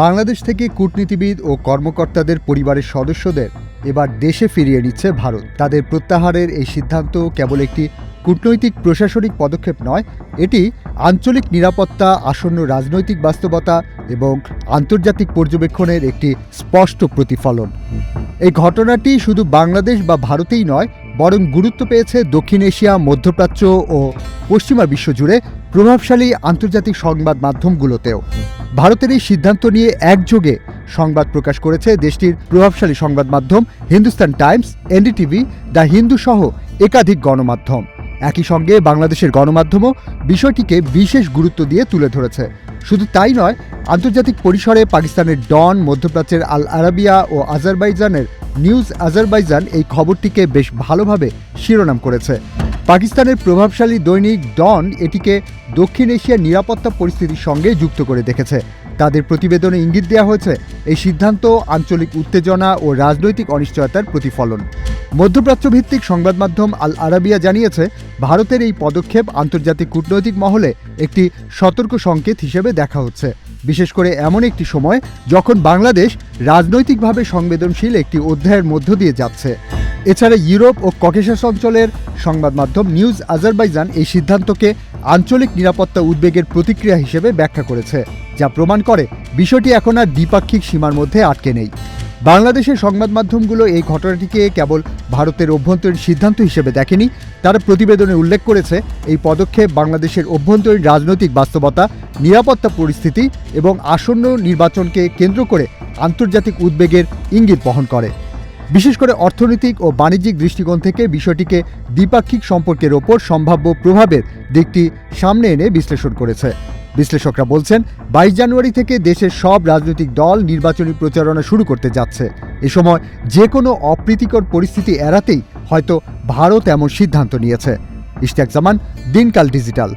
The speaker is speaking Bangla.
বাংলাদেশ থেকে কূটনীতিবিদ ও কর্মকর্তাদের পরিবারের সদস্যদের এবার দেশে ফিরিয়ে নিচ্ছে ভারত। তাদের প্রত্যাহারের এই সিদ্ধান্ত কেবল একটি কূটনৈতিক প্রশাসনিক পদক্ষেপ নয়, এটি আঞ্চলিক নিরাপত্তা, আসন্ন রাজনৈতিক বাস্তবতা এবং আন্তর্জাতিক পর্যবেক্ষণের একটি স্পষ্ট প্রতিফলন। এই ঘটনাটি শুধু বাংলাদেশ বা ভারতেই নয়, বরং গুরুত্ব পেয়েছে দক্ষিণ এশিয়া, মধ্যপ্রাচ্য ও পশ্চিমা বিশ্ব জুড়ে প্রভাবশালী আন্তর্জাতিক সংবাদ মাধ্যমগুলোতেও। ভারতের এই সিদ্ধান্ত নিয়ে একযোগে সংবাদ প্রকাশ করেছে দেশটির প্রভাবশালী সংবাদ মাধ্যম Hindustan Times, NDTV, the Hindu সহ একাধিক গণমাধ্যম। একই সঙ্গে বাংলাদেশের গণমাধ্যমও বিষয়টিকে বিশেষ গুরুত্ব দিয়ে তুলে ধরেছে। শুধু তাই নয়, আন্তর্জাতিক পরিসরে পাকিস্তানের ডন, মধ্যপ্রাচ্যের আল আরাবিয়া ও আজারবাইজানের নিউজ আজারবাইজান এই খবরটিকে বেশ ভালোভাবে শিরোনাম করেছে। পাকিস্তানের প্রভাবশালী দৈনিক ডন এটিকে দক্ষিণ এশিয়ার নিরাপত্তা পরিস্থিতির সঙ্গে যুক্ত করে দেখেছে। তাদের প্রতিবেদনে ইঙ্গিত দেওয়া হয়েছে, এই সিদ্ধান্ত আঞ্চলিক উত্তেজনা ও রাজনৈতিক অনিশ্চয়তার প্রতিফলন। মধ্যপ্রাচ্যভিত্তিক সংবাদ মাধ্যম আল আরাবিয়া জানিয়েছে, ভারতের এই পদক্ষেপ আন্তর্জাতিক কূটনৈতিক মহলে একটি সতর্ক সংকেত হিসেবে দেখা হচ্ছে। বিশেষ করে এমন একটি সময় যখন বাংলাদেশ রাজনৈতিকভাবে সংবেদনশীল একটি অধ্যায়ের মধ্য দিয়ে যাচ্ছে। এছাড়া ইউরোপ ও ককেশাস অঞ্চলের সংবাদ মাধ্যম নিউজ আজারবাইজান এই সিদ্ধান্তকে আঞ্চলিক নিরাপত্তা উদ্বেগের প্রতিক্রিয়া হিসেবে ব্যাখ্যা করেছে, যা প্রমাণ করে বিষয়টি এখন আর দ্বিপাক্ষিক সীমার মধ্যে আটকে নেই। বাংলাদেশের সংবাদ মাধ্যমগুলো এই ঘটনাটিকে কেবল ভারতের অভ্যন্তরীণ সিদ্ধান্ত হিসেবে দেখেনি, তারা প্রতিবেদনে উল্লেখ করেছে, এই পদক্ষেপ বাংলাদেশের অভ্যন্তরীণ রাজনৈতিক বাস্তবতা, নিরাপত্তা পরিস্থিতি এবং আসন্ন নির্বাচনকে কেন্দ্র করে আন্তর্জাতিক উদ্বেগের ইঙ্গিত বহন করে। বিশেষ করে অর্থনৈতিক ও বাণিজ্যিক দৃষ্টিকোণ থেকে বিষয়টিকে দ্বিপাক্ষিক সম্পর্কের ওপর সম্ভাব্য প্রভাবের দিকটি সামনে এনে বিশ্লেষণ করেছে। বিশ্লেষকরা বলছেন, বাইশ জানুয়ারি থেকে দেশের সব রাজনৈতিক দল নির্বাচনী প্রচারণা শুরু করতে যাচ্ছে। এ সময় যে কোনো অপ্রীতিকর পরিস্থিতি এড়াতেই হয়তো ভারত এমন সিদ্ধান্ত নিয়েছে। ইশতিয়াক জামান, দিনকাল ডিজিটাল।